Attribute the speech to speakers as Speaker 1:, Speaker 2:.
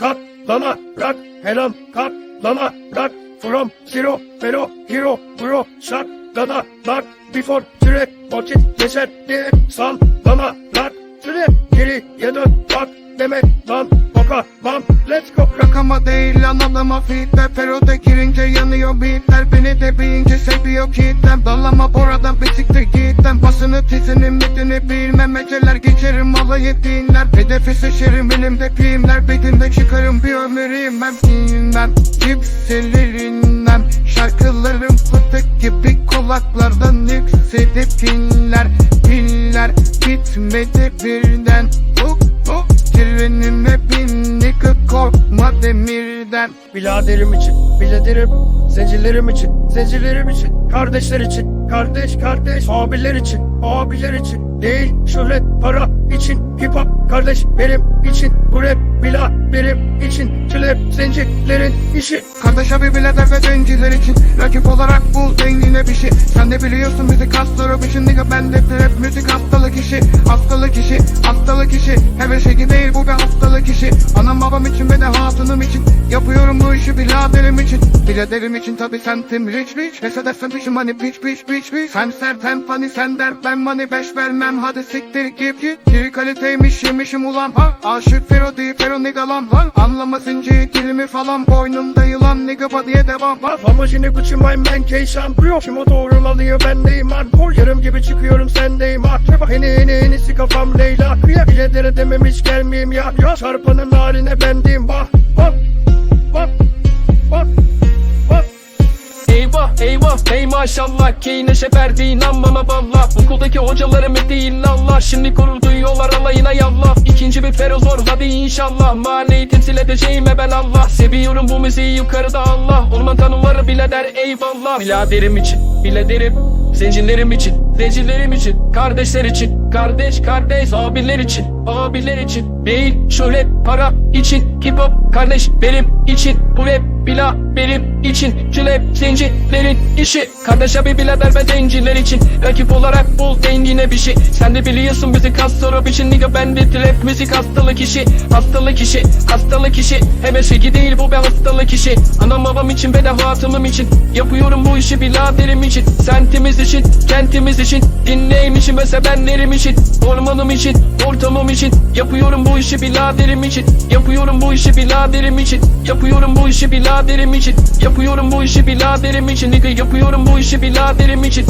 Speaker 1: katlanarak helam katlanarak from zero vero hero bro saklanarak before süre vakit cesetli sallanarak süre geriye dön bak deme lan boka lan let's go.
Speaker 2: Rakama değil analama fitler Feroda girince yanıyor beatler. Beni de bilince seviyor kitlem. Dallama buradan bisiktir gittem Basını tizini mitini bilmem. Eceler geçerim alayı dinler Hedefi seçerim elimde filmler Bir günde çıkarım bir ömürüm ben. Bilmem Yükselirinden Şarkılarım fıtık gibi kulaklardan yükselip pinler Piller bitmedi birden. Huk huk Trenime bindik korkma demirden.
Speaker 1: Biladerim için, biladerim Zencilerim için, zencilerim için. Kardeşler için, kardeş kardeş. Abiler için, abiler için. Değil şöhret para kardeş benim için Bu rap bila benim için Çilep zencilerin işi.
Speaker 2: Kardeş abi birader ve zenciler için. Rakip olarak bul zengine bir şey. Sen de biliyorsun müzik hastalık için Nigga ben de rap müzik hastalık işi. Hastalık işi, hastalık işi. Her şey değil bu bir hastalık işi Anam babam için ve de hatunum için. Yapıyorum bu işi biraderim için. Biraderim için tabi sentim rich rich. Pes edersen pişim hani piç piç piç piç. Sen sertem fani sen dert ben money beş vermem. Hadi siktir git git. Geri kaliteymiş yemişim ulan ha. Aşık fero değil fero nigga lan lan Anlamasın dilimi falan Boynumda yılan nigga diye devam
Speaker 1: Bak amacını kuçumayım ben Keyşan Bro Kim o ben Neymar Pol yarım gibi çıkıyorum sendeyim Akraba Heni heni henisi kafam Leyla Kıya biledere dememiş gelmeyeyim ya. Ya Çarpanın haline bendiyim Bak bak bak bak bak
Speaker 3: Eyvah eyvah. Ey maşallah. Ki neşe verdi inanmama valla Okuldaki hocalarım hep değil Allah. Şimdi kurulduyorlar alayına yallah. İkinci bir ferozor hadi inşallah. Mahalleyi temsil edeceğim ben Allah. Seviyorum bu müziği. Yukarıda Allah. Orman tanrıları bile der. Eyvallah. Biladerim için biladerim Zencilerim için, zencilerim için, kardeşler için, kardeş kardeş, abiler için, abiler için, değil şöhret para için, hip kardeş benim için, bu rap bila benim için, çilep zencilerin işi, kardeş abi birader ve zenciler için, rakip olarak bul dengine bir şey, sen de biliyorsun müzik hastalık için, nigga ben de trap müzik hastalık işi, hastalık işi, hastalık işi, hemen şey değil bu bir hastalık işi, anam babam için ve de hatımım için, yapıyorum bu işi biraderim için, sentimiz için, kentimiz için. Dinleymişim ve sevenlerim için. Ormanım için, ortamım için. Yapıyorum bu işi biraderim için. Yapıyorum bu işi biraderim için. Yapıyorum bu işi biraderim için. Yapıyorum bu işi biraderim için. Nigga yapıyorum bu işi biraderim için